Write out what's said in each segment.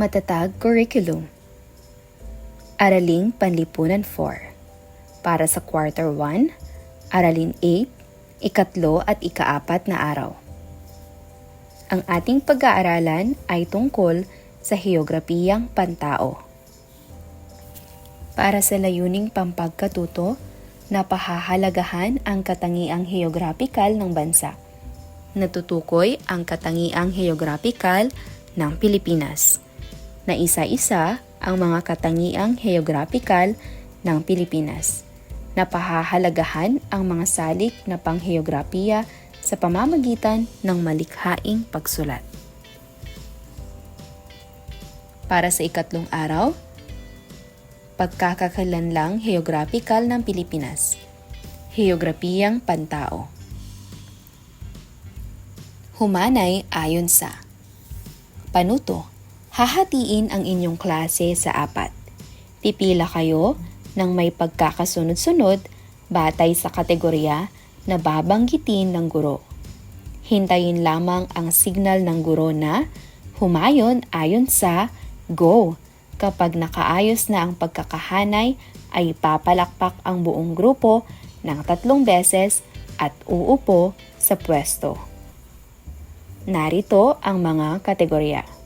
Matatag Curriculum Araling Panlipunan 4 Para sa Quarter 1, Aralin 8, Ikatlo at Ikaapat na araw. Ang ating pag-aaralan ay tungkol sa Heograpiyang Pantao. Para sa layuning pampagkatuto, napahahalagahan ang katangiang heograpikal ng bansa. Natutukoy ang katangiang heograpikal ng Pilipinas na isa-isa ang mga katangiang heograpikal ng Pilipinas. Napahahalagahan ang mga salik na pangheograpiya sa pamamagitan ng malikhaing pagsulat. Para sa ikatlong araw, pagkakakilanlang heograpikal ng Pilipinas. Heograpiyang Pantao. Humanay ayon sa Panuto, hahatiin ang inyong klase sa apat. Pipila kayo ng may pagkakasunod-sunod batay sa kategorya na babanggitin ng guro. Hintayin lamang ang signal ng guro na humayon ayon sa go. Kapag nakaayos na ang pagkakahanay, ay papalakpak ang buong grupo ng tatlong beses at uupo sa pwesto. Narito ang mga kategorya.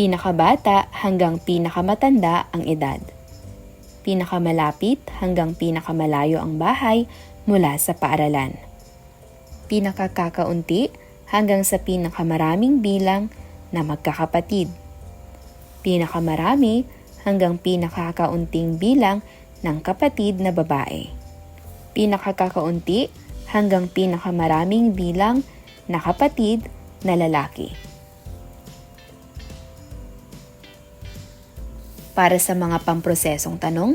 Pinakabata hanggang pinakamatanda ang edad. Pinakamalapit hanggang pinakamalayo ang bahay mula sa paaralan. Pinakakakaunti hanggang sa pinakamaraming bilang na magkakapatid. Pinakamarami hanggang pinakakaunting bilang ng kapatid na babae. Pinakakakaunti hanggang pinakamaraming bilang na kapatid na lalaki. Para sa mga pamprosesong tanong,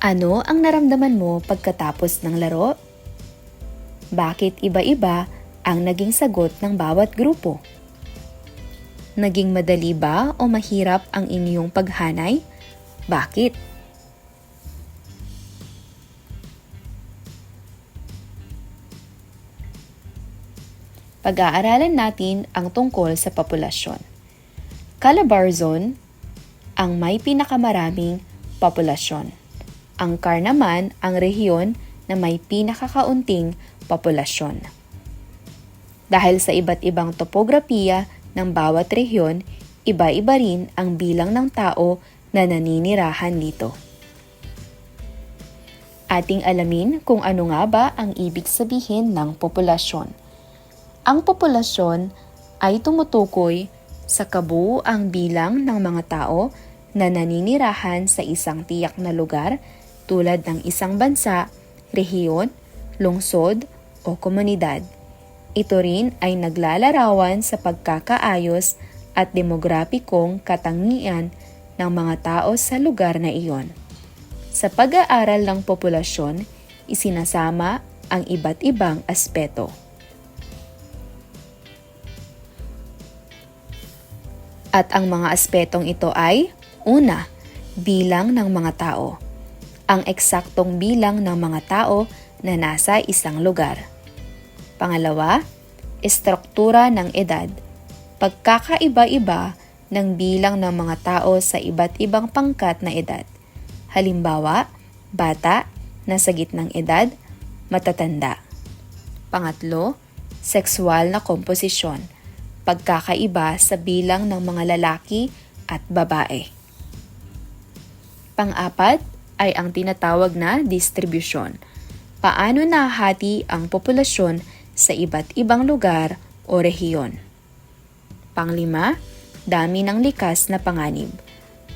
ano ang naramdaman mo pagkatapos ng laro? Bakit iba-iba ang naging sagot ng bawat grupo? Naging madali ba o mahirap ang inyong paghanay? Bakit? Pag-aaralan natin ang tungkol sa populasyon. Calabarzon ang may pinakamaraming populasyon. Ang Car naman ang rehiyon na may pinakakaunting populasyon. Dahil sa iba't ibang topografiya ng bawat rehiyon, iba-iba rin ang bilang ng tao na naninirahan dito. Ating alamin kung ano nga ba ang ibig sabihin ng populasyon. Ang populasyon ay tumutukoy sa kabuuang bilang ng mga tao na naninirahan sa isang tiyak na lugar tulad ng isang bansa, rehiyon, lungsod o komunidad. Ito rin ay naglalarawan sa pagkakaayos at demograpikong katangian ng mga tao sa lugar na iyon. Sa pag-aaral ng populasyon, isinasama ang iba't ibang aspeto. At ang mga aspetong ito ay, una, bilang ng mga tao. Ang eksaktong bilang ng mga tao na nasa isang lugar. Pangalawa, estruktura ng edad. Pagkakaiba-iba ng bilang ng mga tao sa iba't ibang pangkat na edad. Halimbawa, bata, nasa gitnang edad, matatanda. Pangatlo, sexual na komposisyon pagkakaiba sa bilang ng mga lalaki at babae. Pang-apat ay ang tinatawag na distribusyon. Paano nahati ang populasyon sa iba't ibang lugar o rehiyon. Panglima, dami ng likas na panganib.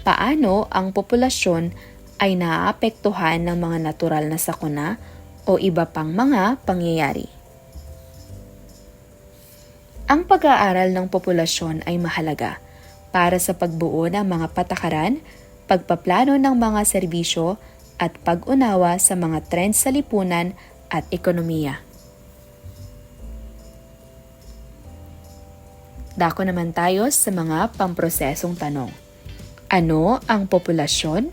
Paano ang populasyon ay naaapektuhan ng mga natural na sakuna o iba pang mga pangyayari. Ang pag-aaral ng populasyon ay mahalaga para sa pagbuo ng mga patakaran, pagpaplano ng mga serbisyo at pag-unawa sa mga trends sa lipunan at ekonomiya. Dako naman tayo sa mga pamprosesong tanong. Ano ang populasyon?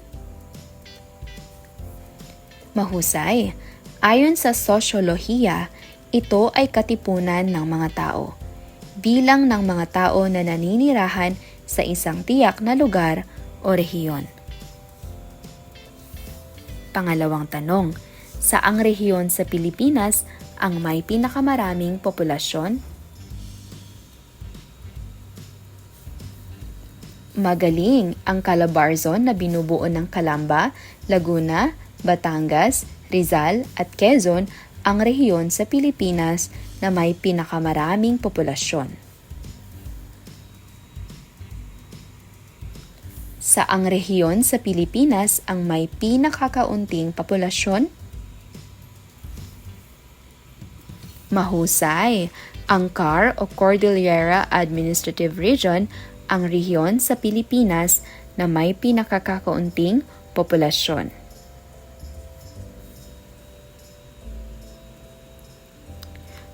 Mahusay. Ayon sa sosyolohiya, ito ay katipunan ng mga tao bilang ng mga tao na naninirahan sa isang tiyak na lugar o rehiyon. Pangalawang tanong, saang rehiyon sa Pilipinas ang may pinakamaraming populasyon? Magaling ang Calabarzon na binubuo ng Calamba, Laguna, Batangas, Rizal at Quezon ang rehiyon sa Pilipinas na may pinakamaraming populasyon. Saang rehiyon sa Pilipinas ang may pinakakaunting populasyon? Mahusay! Ang CAR o Cordillera Administrative Region ang rehiyon sa Pilipinas na may pinakakakaunting populasyon.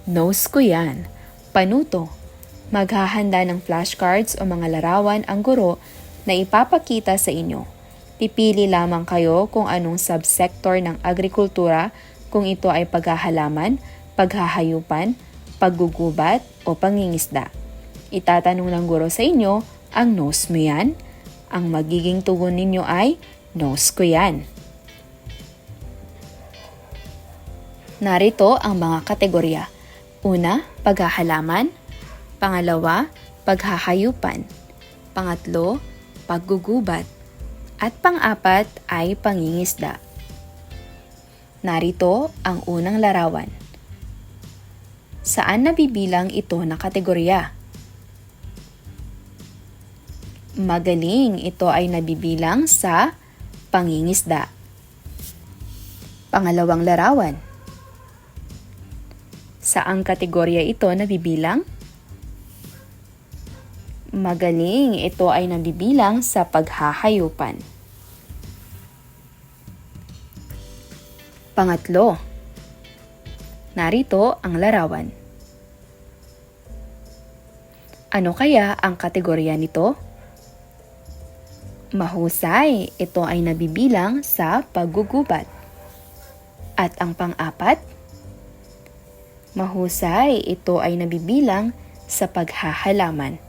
Nose ko yan. Panuto. Maghahanda ng flashcards o mga larawan ang guro na ipapakita sa inyo. Pipili lamang kayo kung anong subsector ng agrikultura kung ito ay paghahalaman, paghahayupan, paggugubat o pangingisda. Itatanong ng guro sa inyo, ang nose mo yan? Ang magiging tugon ninyo ay, nose ko yan. Narito ang mga kategorya. Una, paghahalaman. Pangalawa, paghahayupan. Pangatlo, paggugubat. At pang-apat ay pangingisda. Narito ang unang larawan. Saan nabibilang ito na kategorya? Magaling, ito ay nabibilang sa pangingisda. Pangalawang larawan. Saang kategorya ito nabibilang? Magaling, ito ay nabibilang sa paghahayupan. Pangatlo, narito ang larawan. Ano kaya ang kategorya nito? Mahusay, ito ay nabibilang sa paggugubat. At ang pang-apat, mahusay, ito ay nabibilang sa paghahalaman.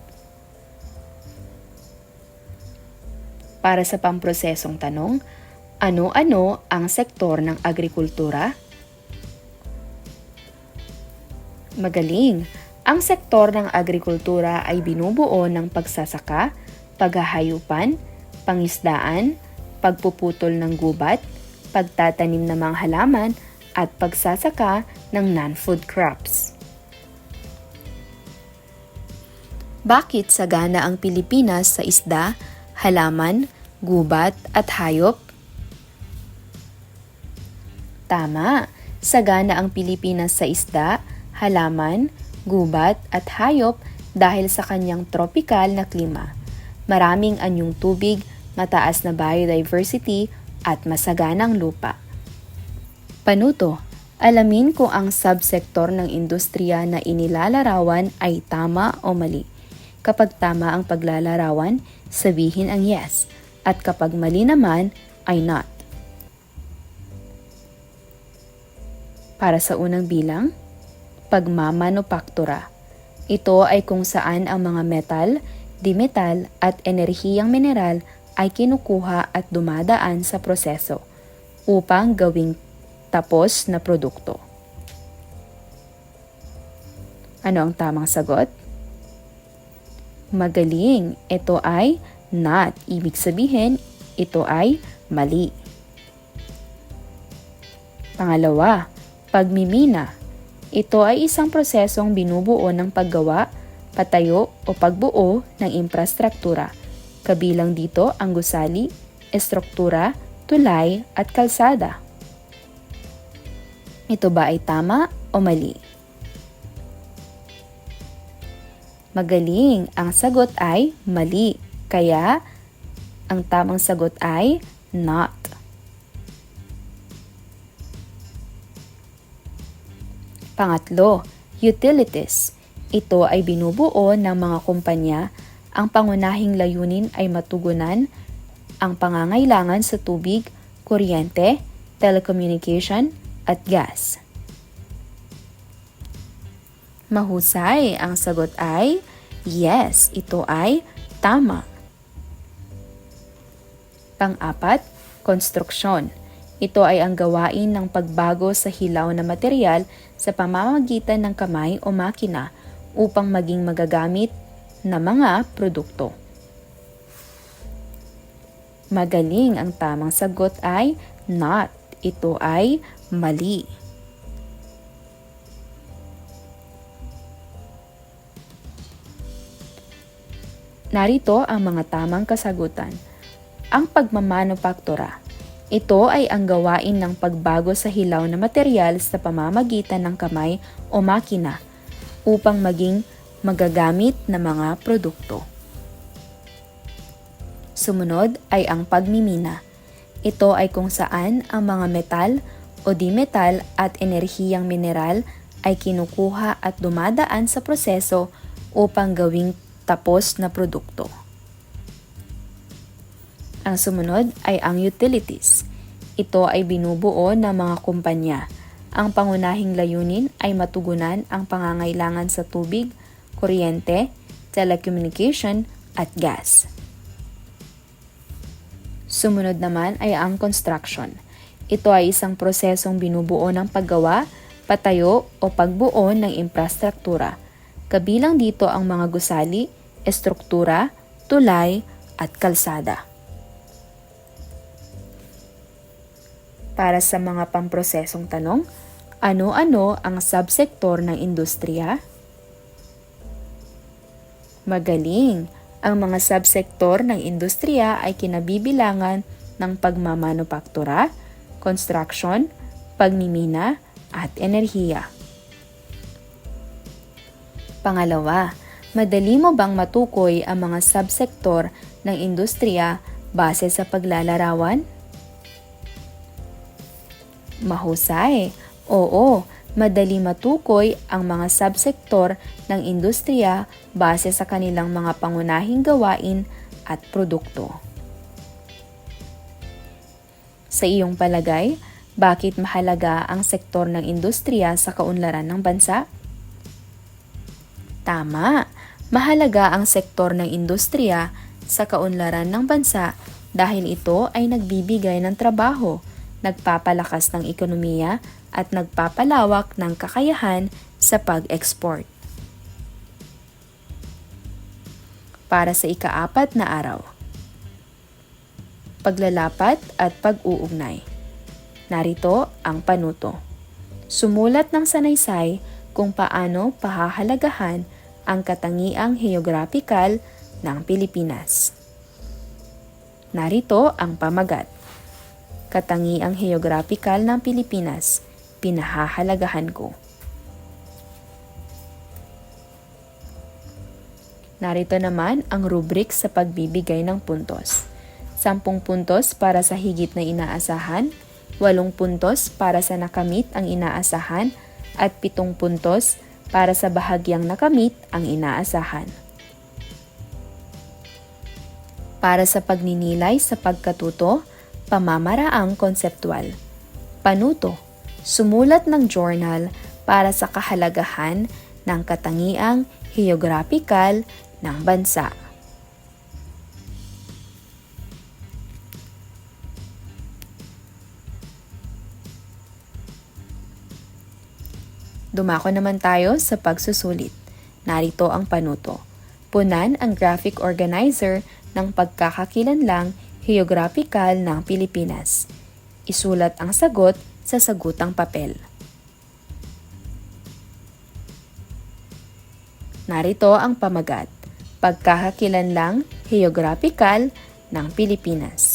Para sa pamprosesong tanong, ano-ano ang sektor ng agrikultura? Magaling! Ang sektor ng agrikultura ay binubuo ng pagsasaka, paghahayupan, pangisdaan, pagpuputol ng gubat, pagtatanim ng mga halaman, at pagsasaka ng non-food crops. Bakit sagana ang Pilipinas sa isda, halaman, gubat at hayop? Tama, sagana ang Pilipinas sa isda, halaman, gubat at hayop dahil sa kanyang tropical na klima. Maraming anyong tubig, mataas na biodiversity at masaganang lupa. Panuto, alamin kung ang subsektor ng industriya na inilalarawan ay tama o mali. Kapag tama ang paglalarawan, sabihin ang yes. At kapag mali naman, ay not. Para sa unang bilang, pagmamanupaktura. Ito ay kung saan ang mga metal, dimetal at enerhiyang mineral ay kinukuha at dumadaan sa proseso upang gawing tapos na produkto. Ano ang tamang sagot? Magaling. Ito ay not. Ibig sabihin, ito ay mali. Pangalawa, pagmimina. Ito ay isang prosesong binubuo ng paggawa, patayo o pagbuo ng infrastruktura. Kabilang dito ang gusali, estruktura, tulay at kalsada. Ito ba ay tama o mali? Magaling, ang sagot ay mali. Kaya, ang tamang sagot ay not. Pangatlo, utilities. Ito ay binubuo ng mga kumpanya. Ang pangunahing layunin ay matugunan ang pangangailangan sa tubig, kuryente, telecommunication, at gas. Mahusay, ang sagot ay yes, ito ay Tama. Pang-apat, konstruksyon. Ito ay ang gawain ng pagbago sa hilaw na material sa pamamagitan ng kamay o makina upang maging magagamit na mga produkto. Magaling ang tamang sagot ay not. Ito ay mali. Narito ang mga tamang kasagutan. Ang pagmamanufaktura. Ito ay ang gawain ng pagbago sa hilaw na material sa pamamagitan ng kamay o makina upang maging magagamit na mga produkto. Sumunod ay ang pagmimina. Ito ay kung saan ang mga metal o dimetal at enerhiyang mineral ay kinukuha at dumadaan sa proseso upang gawing tapos na produkto. Ang sumunod ay ang utilities. Ito ay binubuo ng mga kumpanya. Ang pangunahing layunin ay matugunan ang pangangailangan sa tubig, kuryente, telecommunication at gas. Sumunod naman ay ang construction. Ito ay isang prosesong binubuo ng paggawa, patayo o pagbuo ng infrastruktura. Kabilang dito ang mga gusali, estruktura, tulay at kalsada. Para sa mga pamprosesong tanong, ano-ano ang subsektor ng industriya? Magaling! Ang mga subsektor ng industriya ay kinabibilangan ng pagmamanupaktura, construction, pagmimina, at enerhiya. Pangalawa, madali mo bang matukoy ang mga subsektor ng industriya base sa paglalarawan? Mahusay. Oo, madali matukoy ang mga subsektor ng industriya base sa kanilang mga pangunahing gawain at produkto. Sa iyong palagay, bakit mahalaga ang sektor ng industriya sa kaunlaran ng bansa? Tama, mahalaga ang sektor ng industriya sa kaunlaran ng bansa dahil ito ay nagbibigay ng trabaho nagpapalakas ng ekonomiya at nagpapalawak ng kakayahan sa pag-export. Para sa ikaapat na araw, paglalapat at pag-uugnay. Narito ang panuto. Sumulat ng sanaysay kung paano pahahalagahan ang katangiang heograpikal ng Pilipinas. Narito ang pamagat katangiang heograpikal ng Pilipinas, pinahahalagahan ko. Narito naman ang rubric sa pagbibigay ng puntos. 10 puntos para sa higit na inaasahan, 8 puntos para sa nakamit ang inaasahan, at 7 puntos para sa bahagyang nakamit ang inaasahan. Para sa pagninilay sa pagkatuto, pamamaraang konseptual. Panuto, sumulat ng journal para sa kahalagahan ng katangiang heograpikal ng bansa. Dumako naman tayo sa pagsusulit. Narito ang panuto. Punan ang graphic organizer ng pagkakakilanlang Geographical ng Pilipinas. Isulat ang sagot sa sagutang papel. Narito ang pamagat. Pagkakakilanlang Geographical ng Pilipinas.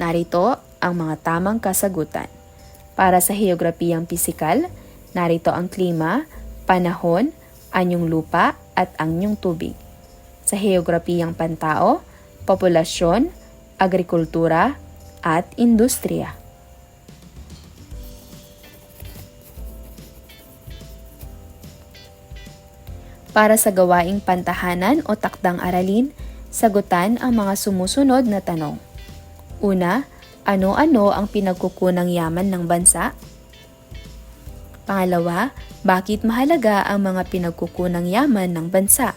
Narito ang mga tamang kasagutan. Para sa heograpiyang pisikal, Narito ang klima, panahon, anyong lupa at anyong tubig. Sa heograpiyang pantao, populasyon, agrikultura, at industriya. Para sa gawaing pantahanan o takdang aralin, sagutan ang mga sumusunod na tanong. Una, Ano-ano ang pinagkukunang yaman ng bansa? Pangalawa, bakit mahalaga ang mga pinagkukunang yaman ng bansa?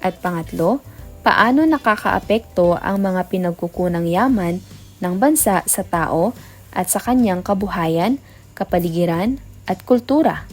At pangatlo, paano nakakaapekto ang mga pinagkukunang yaman ng bansa sa tao at sa kanyang kabuhayan, kapaligiran at kultura?